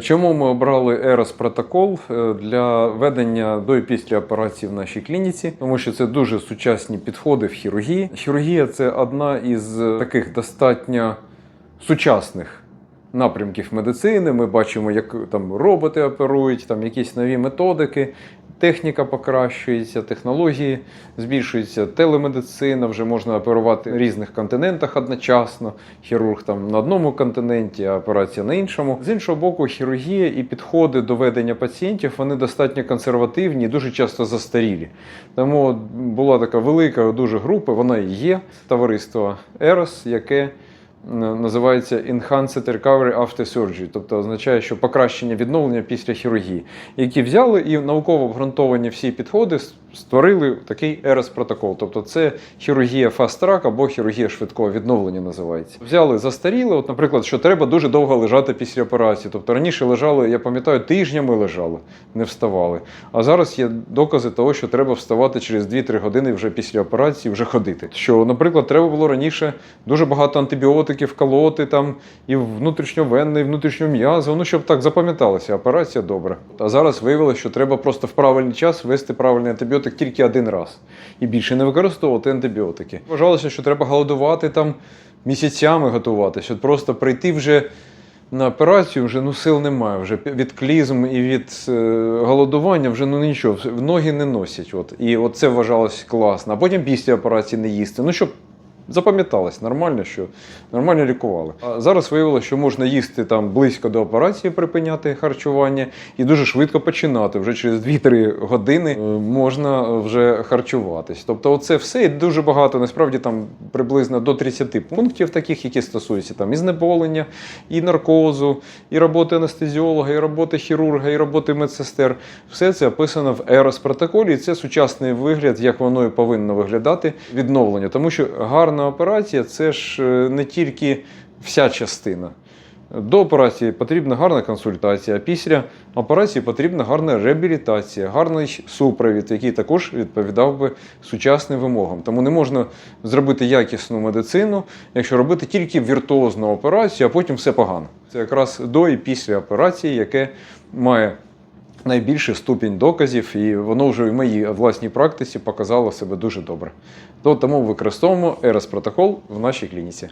Чому ми обрали EROS протокол для ведення до і після операції в нашій клініці? Тому що це дуже сучасні підходи в хірургії. Хірургія це одна із е, таких достатньо сучасних напрямків медицини. Ми бачимо, як там роботи оперують, там якісь нові методики. Техніка покращується, технології збільшуються, телемедицина, вже можна оперувати в різних континентах одночасно. Хірург там на одному континенті, а операція на іншому. З іншого боку, хірургія і підходи до ведення пацієнтів вони достатньо консервативні дуже часто застарілі. Тому була така велика дуже група, вона і є товариство EROS, яке називається Enhanced Recovery After Surgery, тобто означає, що покращення відновлення після хірургії, які взяли і науково обґрунтовані всі підходи створили такий ерос протокол. Тобто це хірургія track або хірургія швидкого відновлення називається. Взяли застаріли, от, наприклад, що треба дуже довго лежати після операції. Тобто раніше лежали, я пам'ятаю, тижнями лежали, не вставали. А зараз є докази того, що треба вставати через 2-3 години вже після операції, вже ходити. Що, наприклад, треба було раніше дуже багато антибіотиків колоти там і внутрішньовенне, і внутрішньом'язово, ну щоб так запам'яталося, операція добра. А зараз виявилося, що треба просто в правильний час ввести правильний антибіотик тільки один раз і більше не використовувати антибіотики. Вважалося, що треба голодувати там місяцями готуватися, от просто прийти вже. На операцію вже ну сил немає. Вже від клізм і від е, голодування вже ну нічого, ноги не носять. От. І от це вважалось класно. А потім після операції не їсти. Ну щоб запам'яталось нормально, що нормально лікували. А зараз виявилося, що можна їсти там близько до операції, припиняти харчування і дуже швидко починати. Вже через 2-3 години е, можна вже харчуватись. Тобто, оце все і дуже багато. Насправді там приблизно до 30 пунктів, таких, які стосуються там і знеболення, і наркозу, і роботи анестезіолога, і роботи хірурга, і роботи медсестер. Все це описано в ерос протоколі, і це сучасний вигляд, як воно і повинно виглядати відновлення. Тому що гарна операція це ж е, не тільки вся частина. До операції потрібна гарна консультація, а після операції потрібна гарна реабілітація, гарний супровід, який також відповідав би сучасним вимогам. Тому не можна зробити якісну медицину, якщо робити тільки віртуозну операцію, а потім все погано. Це якраз до і після операції, яке має найбільший ступінь доказів, і воно вже в моїй власній практиці показало себе дуже добре. То Тому використовуємо ERAS протокол в нашій клініці.